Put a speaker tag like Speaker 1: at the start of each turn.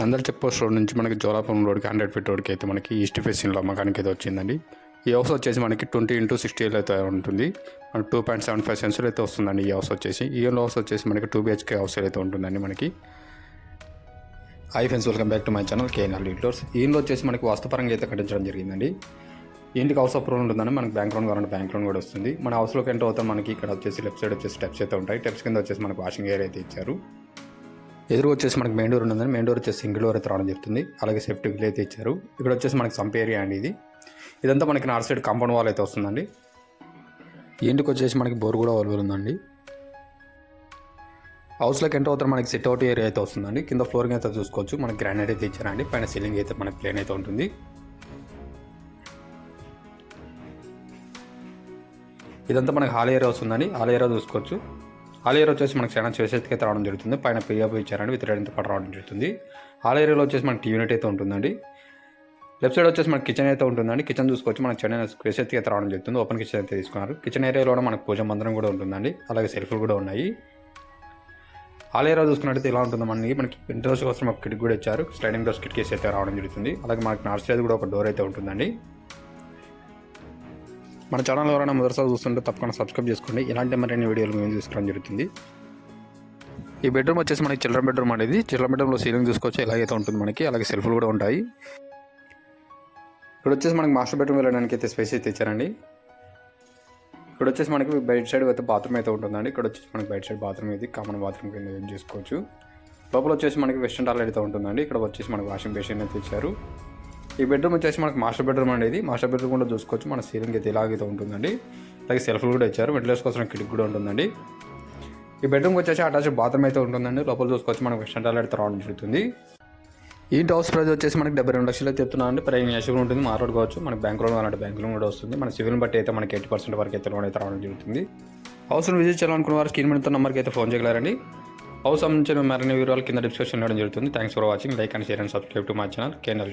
Speaker 1: Nandal check post road నుంచి మనకి జోలాపురం రోడ్కి హండ్రెడ్ ఫీట్ రోడ్కి అయితే మనకి ఈస్ట్ ఫేసింగ్లో అమ్మకానికి అయితే వచ్చిందండి. ఈ హౌస్ వచ్చేసి మనకి ట్వంటీ ఇంటూ సిక్స్టీ అయితే ఉంటుంది. మనకి టూ పాయింట్ సెవెన్ ఫైవ్ సెన్సులు అయితే వస్తుందండి ఈ హౌస్ వచ్చేసి. ఈ హౌస్ వచ్చేసి మనకి టూ బిహెచ్కే హౌస్ అయితే ఉంటుందండి మనకి. Hi friends welcome back to my channel KNR అల్ ఈ ఈయనలో వచ్చేసి మనకి వాస్తుపరంగా అయితే కట్టించడం జరిగిందండి. ఇంటికి హౌస్ అప్రూవల్ ఉంటుందని మనకి బ్యాంక్ లోన్ కావాలంటే బ్యాంక్ లోన్ కూడా వస్తుంది. మన హౌస్లోకి ఎంటర్ అవుతాం మనకి ఇక్కడ వచ్చేసి లెఫ్ట్ సైడ్ వచ్చేసి స్టెప్స్ అయితే ఉంటాయి. స్టెప్స్ కింద వచ్చేసి మనకి వాషింగ్ ఏరియా అయితే ఇచ్చారు. ఎదురు వచ్చేసి మనకి మెయిన్ డోర్ ఉందని మెయిన్ డోర్ వచ్చేసి సింగిల్ డోర్ అయితే రావడం జరుగుతుంది. అలాగే సేఫ్టీ విల్ అయితే ఇచ్చారు. ఇక్కడ వచ్చేసి మనకి సంప్ ఏరియా అండి ఇది. ఇదంతా మనకి నార్త్ సైడ్ కాంపౌండ్ వాల్ అయితే వస్తుందండి. ఇంటికి వచ్చేసి మనకి బోర్ కూడా అవైలబుల్ ఉందండి. హౌస్లోకి ఎంటర్ అవుతారు మనకి సిట్ అవుట్ ఏరియా అయితే వస్తుందండి. కింద ఫ్లోరింగ్ అయితే చూసుకోవచ్చు. మనకి గ్రానైట్ అయితే ఇచ్చారండి. పైన సీలింగ్ అయితే మనకి ప్లేన్ అయితే ఉంటుంది. ఇదంతా మనకి హాల్ ఏరియా వస్తుందండి. హాల్ ఏరియా చూసుకోవచ్చు. ఆల్ ఇయర్ వచ్చేసి మనకి చాలా చేసేకి అయితే రావడం జరుగుతుంది. పైన పియాబ్ ఇచ్చారండి విత్ రెడీతో పాటు రావడం జరుగుతుంది. ఆల్ ఏరియాలో వచ్చేసి మనకి టీ యూనిట్ అయితే ఉంటుందండి. లెఫ్ట్ సైడ్ వచ్చేసి మనకి కిచెన్ అయితే ఉంటుందండి. కిచెన్ చూసుకోవచ్చు మనకి చిన్న స్పేస్ అయితే అయితే రావడం జరుగుతుంది. ఓపెన్ కిచెన్ అయితే తీసుకున్నారు. కిచెన్ ఏరియాలో కూడా మనకు పూజ మందిరం కూడా ఉంటుందండి. అలాగే సెల్ఫ్లు కూడా ఉన్నాయి. ఆల్ ఏరియా చూసుకున్నట్టయితే ఇలా ఉంటుంది మనకి మనకి విండోస్ కోసం ఒక కిటికీ కూడా ఇచ్చారు. స్లైడింగ్ డోర్స్ కిటికీస్ అయితే రావడం జరుగుతుంది. అలాగే మనకి నార్త్ సైడ్ కూడా ఒక డోర్ అయితే ఉంటుందండి. మన ఛానల్ ఎవరైనా మొదటిసారి చూస్తుంటే తప్పకుండా సబ్స్క్రైబ్ చేసుకోండి. ఇలాంటి మరిన్ని వీడియోలు మేము తీసుకురావడం జరుగుతుంది. ఈ బెడ్రూమ్ వచ్చేసి మనకి చిల్డ్రన్ బెడ్రూమ్ అనేది. చిల్డ్రన్ బెడ్రూమ్లో సీలింగ్ చూసుకోవచ్చు. ఎలాగైతే ఉంటుంది మనకి అలాగే సెల్ఫ్లు కూడా ఉంటాయి. ఇక్కడ వచ్చేసి మనకి మాస్టర్ బెడ్రూమ్ వెళ్ళడానికి అయితే స్పేస్ అయితే ఇచ్చారండి. ఇక్కడ వచ్చేసి మనకి బయట సైడ్ అయితే బాత్రూమ్ అయితే ఉంటుందండి. ఇక్కడ వచ్చేసి మనకి బయట సైడ్ బాత్రూమ్ ఇది. కామన్ బాత్రూమ్ కింద యూజ్ చేసుకోవచ్చు. లోపల వచ్చేసి మనకి వెస్టర్న్ టాయిలెట్ అయితే ఉంటుందండి. ఇక్కడ వచ్చేసి మనకి వాషింగ్ బేసిన్ అయితే ఇచ్చారు. ఈ బెడ్రూమ్ వచ్చేసి మనకి మాస్టర్ బెడ్రూమ్ అనేది మాస్టర్ బెడ్రూమ్ కూడా చూసుకోవచ్చు. మన సీలింగ్ అయితే ఇలాగైతే ఉంటుందండి. అలాగే సెల్ఫ్లు కూడా ఇచ్చారు. వెంటిలేషన్ కోసం కిటికీ కూడా ఉంటుందండి. ఈ బెడ్రూమ్కి వచ్చేసి అటాచ్ బాత్రూమ్ అయితే ఉంటుందండి. లోపల చూసుకోవచ్చు మనకి వెస్టర్న్ టాయిలెట్ రావడం జరుగుతుంది. ఈ హౌస్ ప్రైస్ వచ్చేసి మనకి డెబ్బై రెండు లక్షలు అయితే చెప్తున్నాను అండి. ప్రైమ్ యాషుగా ఉంటుంది. మాట్లాడుకోవచ్చు మనకి బ్యాంక్ లోన్ అలాంటి బ్యాంక్ లోన్ కూడా వస్తుంది. మన సివిల్ బట్టి అయితే మనకి ఎయిటీ పర్సెంట్ వరకు అయితే లోన్ అయితే రావడం జరుగుతుంది. హౌస్ను విజిట్ చేయాలనుకున్న వారు స్క్రీన్ మీద నెంబర్కి అయితే ఫోన్ చేయగలరండి. హౌస్ సంబంధించిన మరిన్ని వివరాలు కింద డిస్క్రిప్షన్ ఇవ్వడం జరుగుతుంది. Thanks for watching like and share and subscribe to my channel కేనల్